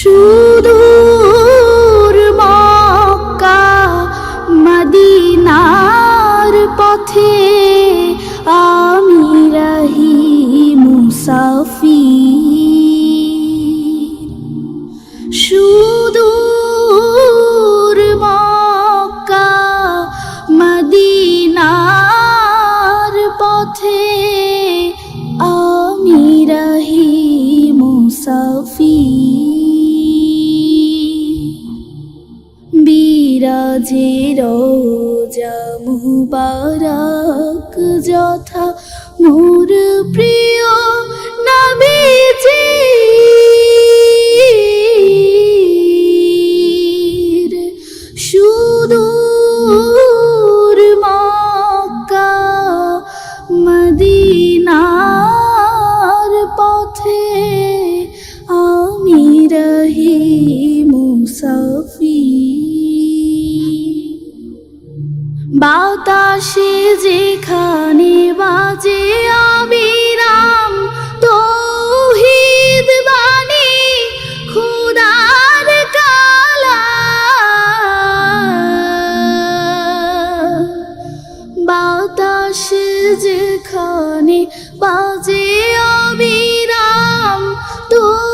সুদূর মক্কা মদিনার পথে আমি রহি মুসাফির। সুদূর রোজা মুবারক যথা মোর প্রিয় নবীজির সুদূর মক্কা মদিনার বাতাসে যেখানে বাজে অবিরাম। তৌহিদ বাণী খুদার কালা। বাতাসে যেখানে বাজে অবিরাম। তৌহিদ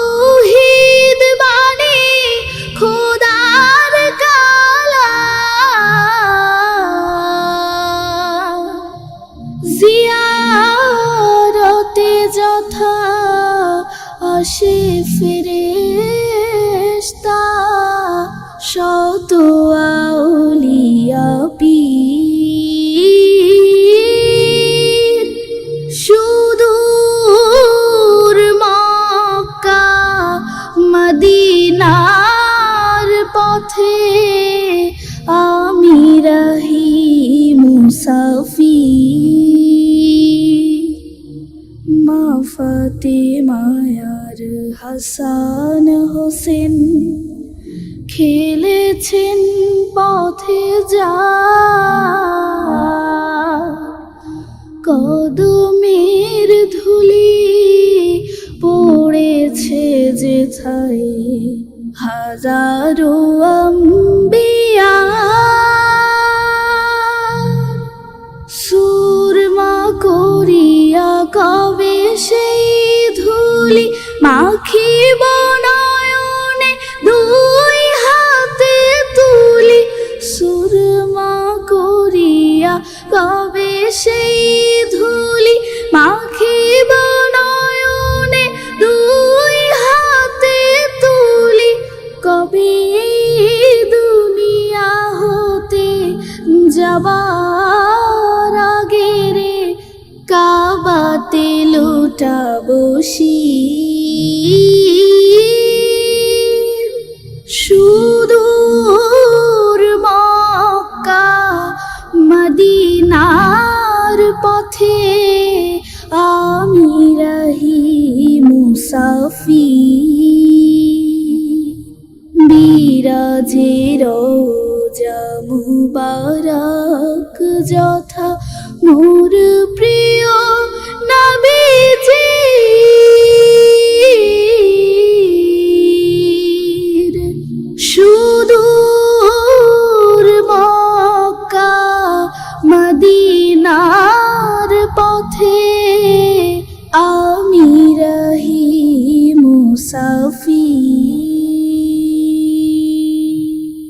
জিয়ারতে যথা আসে ফেরেশতা শত আউলিয়া পীর। সুদূর মক্কা মদিনার পথে আমি রহি মুসাফির ফাতেমায়ার হাসান হোসেন খেলেছেন পথে যা। কদমের ধুলি পড়েছে যেথায় হাজারো আম্বিয়া ধুলি মাখিব কাবাতে লোটা বসি সুদূর মক্কা মদিনার পথে আমি রহি মুসাফির। বিরাজে রোজা মুবারক যত